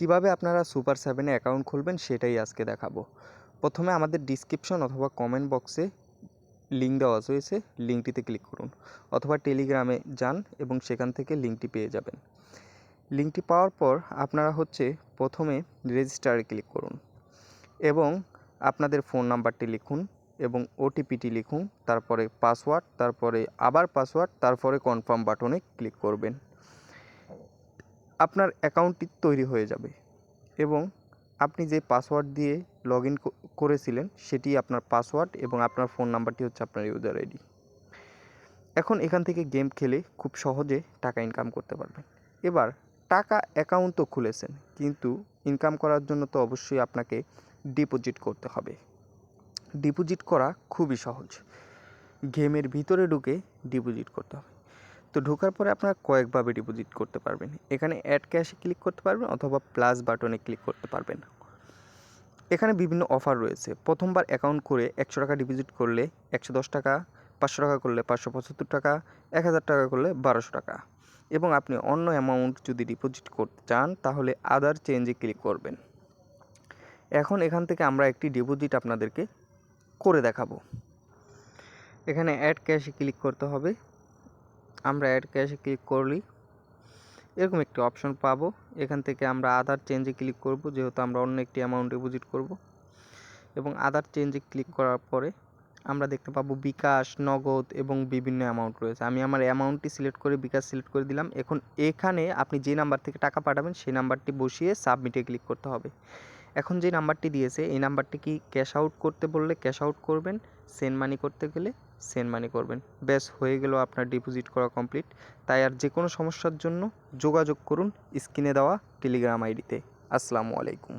কীভাবে আপনারা সুপার সেভেনে অ্যাকাউন্ট খুলবেন সেটাই আজকে দেখাবো। প্রথমে আমাদের ডিসক্রিপশন অথবা কমেন্ট বক্সে লিঙ্ক দেওয়া রয়েছে লিঙ্কটিতে ক্লিক করুন অথবা টেলিগ্রামে যান এবং সেখান থেকে লিঙ্কটি পেয়ে যাবেন। লিঙ্কটি পাওয়ার পর আপনারা হচ্ছে প্রথমে রেজিস্টারে ক্লিক করুন এবং আপনাদের ফোন নাম্বারটি লিখুন এবং ওটিপিটি লিখুন, তারপরে পাসওয়ার্ড তারপরে আবার পাসওয়ার্ড তারপরে কনফার্ম বাটনে ক্লিক করবেন। আপনার অ্যাকাউন্টটি তৈরি হয়ে যাবে এবং আপনি যে পাসওয়ার্ড দিয়ে লগ ইন করেছিলেন সেটি আপনার পাসওয়ার্ড এবং আপনার ফোন নাম্বারটি হচ্ছে আপনার ইউজার আইডি। এখন এখান থেকে গেম খেলে খুব সহজে টাকা ইনকাম করতে পারবেন। এবার টাকা অ্যাকাউন্ট তো খুলেছেন, কিন্তু ইনকাম করার জন্য তো অবশ্যই আপনাকে ডিপোজিট করতে হবে। ডিপোজিট করা খুবই সহজ। গেমের ভিতরে ঢুকে ডিপোজিট করতে হবে। তো ঢোকার পরে আপনারা কয়েকভাবে ডিপোজিট করতে পারবেন। এখানে অ্যাড ক্যাশে ক্লিক করতে পারবেন অথবা প্লাস বাটনে ক্লিক করতে পারবেন। এখানে বিভিন্ন অফার রয়েছে। প্রথমবার অ্যাকাউন্ট করে একশো টাকা ডিপোজিট করলে একশো দশ টাকা, পাঁচশো টাকা করলে পাঁচশো পঁচাত্তর টাকা, এক হাজার টাকা করলে বারোশো টাকা। এবং আপনি অন্য অ্যামাউন্ট যদি ডিপোজিট করতে চান, তাহলে আদার চেঞ্জে ক্লিক করবেন। এখন এখান থেকে আমরা একটি ডিপোজিট আপনাদেরকে করে দেখাবো। এখানে অ্যাড ক্যাশে ক্লিক করতে হবে। আমরা অ্যাড ক্যাশে ক্লিক করলি। এরকম একটি অপশন পাবো। এখান থেকে আমরা আধার চেঞ্জে ক্লিক করব, যেহেতু আমরা অন্য একটি অ্যামাউন্ট ডিপোজিট করব। এবং আধার চেঞ্জে ক্লিক করার পরে আমরা দেখতে পাবো বিকাশ, নগদ এবং বিভিন্ন অ্যামাউন্ট রয়েছে। আমি আমার অ্যামাউন্টটি সিলেক্ট করে বিকাশ সিলেক্ট করে দিলাম। এখন এখানে আপনি যে নাম্বার থেকে টাকা পাঠাবেন, সেই নাম্বারটি বসিয়ে সাবমিটে ক্লিক করতে হবে। এখন যে নাম্বারটি দিয়েছে, এই নাম্বারটি কি ক্যাশ আউট করতে বললে ক্যাশ আউট করবেন? সেন্ড মানি করতে গেলে সেন্ড মানি করবেন। ব্যাস, হয়ে গেল আপনার ডিপোজিট করা কমপ্লিট তাই আর যে কোনো সমস্যার জন্য যোগাযোগ করুন স্ক্রিনে দেওয়া টেলিগ্রাম আইডিতে আসসালামু আলাইকুম।